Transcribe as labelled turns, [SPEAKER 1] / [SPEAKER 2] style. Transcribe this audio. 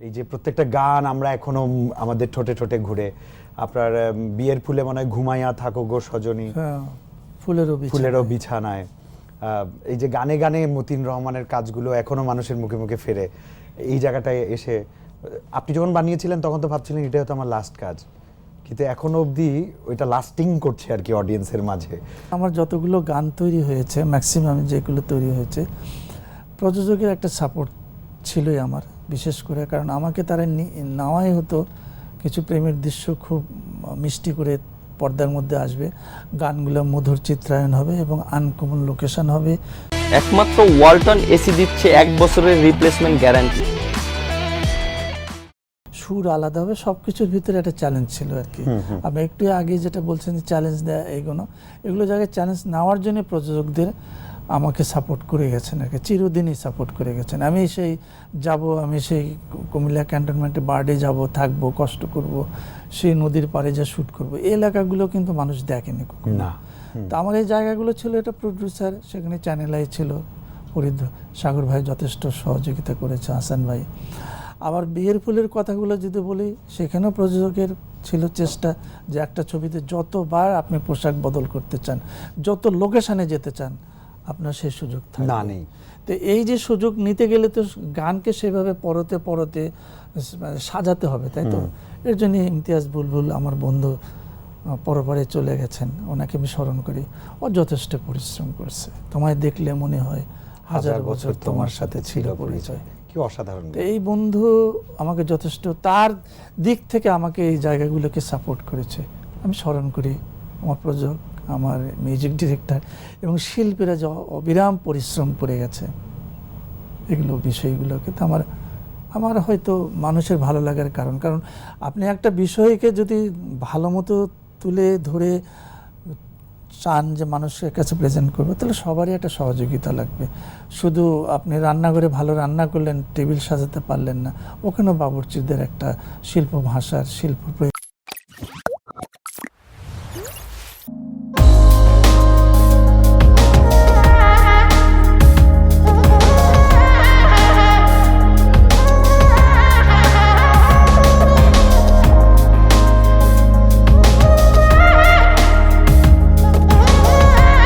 [SPEAKER 1] এই যে প্রত্যেকটা গান আমরা এখনও আমাদের ঠোঁটে ঠোঁটে ঘুরে। আপনার বিয়ের ফুলে মনে হয় ঘুমাইয়া থাকো গো সজনী।
[SPEAKER 2] হ্যাঁ, ফুলেরও
[SPEAKER 1] ফুলেরও বিছানায়। এই যে গানে গানে মতিন রহমানের কাজগুলো এখনও মানুষের মুখে মুখে ফেরে। এই জায়গাটায় এসে আপনি যখন বানিয়েছিলেন তখন তো ভাবছিলেন এটাই হয়তো আমার লাস্ট কাজ। কিন্তু এখনও অবধি ওইটা লাস্টিং করছে আর কি অডিয়েন্সের মাঝে।
[SPEAKER 2] আমার যতগুলো গান তৈরি হয়েছে ম্যাক্সিমাম যেগুলো তৈরি হয়েছে প্রযোজকের একটা সাপোর্ট ছিলই আমার বিশেষ করে কারণ আমাকে তারা নেওয়াই হতো কিছু প্রেমের দৃশ্য খুব মিষ্টি করে পর্দার মধ্যে আসবে। গানগুলো মধুর চিত্রায়ন হবে এবং আনকমন লোকেশন হবে।
[SPEAKER 3] একমাত্র ওয়ালটন এসি দিচ্ছে এক বছরের রিপ্লেসমেন্ট গ্যারান্টি
[SPEAKER 2] সুর আলাদা হবে সব কিছুর ভিতরে একটা চ্যালেঞ্জ ছিল আর কি। আপনি একটু আগে যেটা বলছেন চ্যালেঞ্জ দেয়া এগুলো এগুলো জায়গায় চ্যালেঞ্জ নেওয়ার জন্য প্রযোজকদের আমাকে সাপোর্ট করে গেছেন আর কি চিরদিনই সাপোর্ট করে গেছেন। আমি সেই যাব আমি সেই কুমিল্লা ক্যান্টনমেন্টে বার্ডে যাব থাকব কষ্ট করব সেই নদীর পাড়ে যা শ্যুট করব এই এলাকাগুলো কিন্তু মানুষ দেখেনি
[SPEAKER 1] না
[SPEAKER 2] তো আমার এই জায়গাগুলো ছিল এটা প্রডিউসার সেখানে চ্যানেল আই ছিল ফরিদ সাগর ভাই যথেষ্ট সহযোগিতা করেছে হাসান ভাই। আবার বিয়ের ফুলের কথাগুলো যদি বলি সেখানেও প্রযোজকের ছিল চেষ্টা যে একটা ছবিতে যতবার আপনি পোশাক বদল করতে চান যত লোকেশানে যেতে চান আপনার সেই সুযোগ
[SPEAKER 1] না নেই।
[SPEAKER 2] তো এই যে সুযোগ নিতে গেলে তো গানকে সেভাবে পরতে পরতে মানে সাজাতে হবে তাই তো? এর জন্য ইমতিয়াজ বুলবুল আমার বন্ধু পরপারে চলে গেছেন। ওনাকে আমি স্মরণ করি। ও যথেষ্ট পরিশ্রম করছে। তোমায় দেখলে মনে হয় হাজার বছর তোমার সাথে ছিল পরিচয়।
[SPEAKER 1] কি অসাধারণ
[SPEAKER 2] এই বন্ধু আমাকে যথেষ্ট তার দিক থেকে আমাকে এই জায়গাগুলোকে সাপোর্ট করেছে। আমি স্মরণ করি আমার প্রযোজক আমার মিউজিক ডিরেক্টর এবং শিল্পীরা যে অবিরাম পরিশ্রম করে গেছে, এগুলো বিষয়গুলোকে তো আমার আমার হয়তো মানুষের ভালো লাগার কারণ। কারণ আপনি একটা বিষয়কে যদি ভালো মতো তুলে ধরে চান যে মানুষের কাছে প্রেজেন্ট করবে, তাহলে সবারই একটা সহযোগিতা লাগবে। শুধু আপনি রান্নাঘরে ভালো রান্না করলেন, টেবিল সাজাতে পারলেন না, ওখানেও বাবুর্চিদের একটা শিল্প ভাষার শিল্প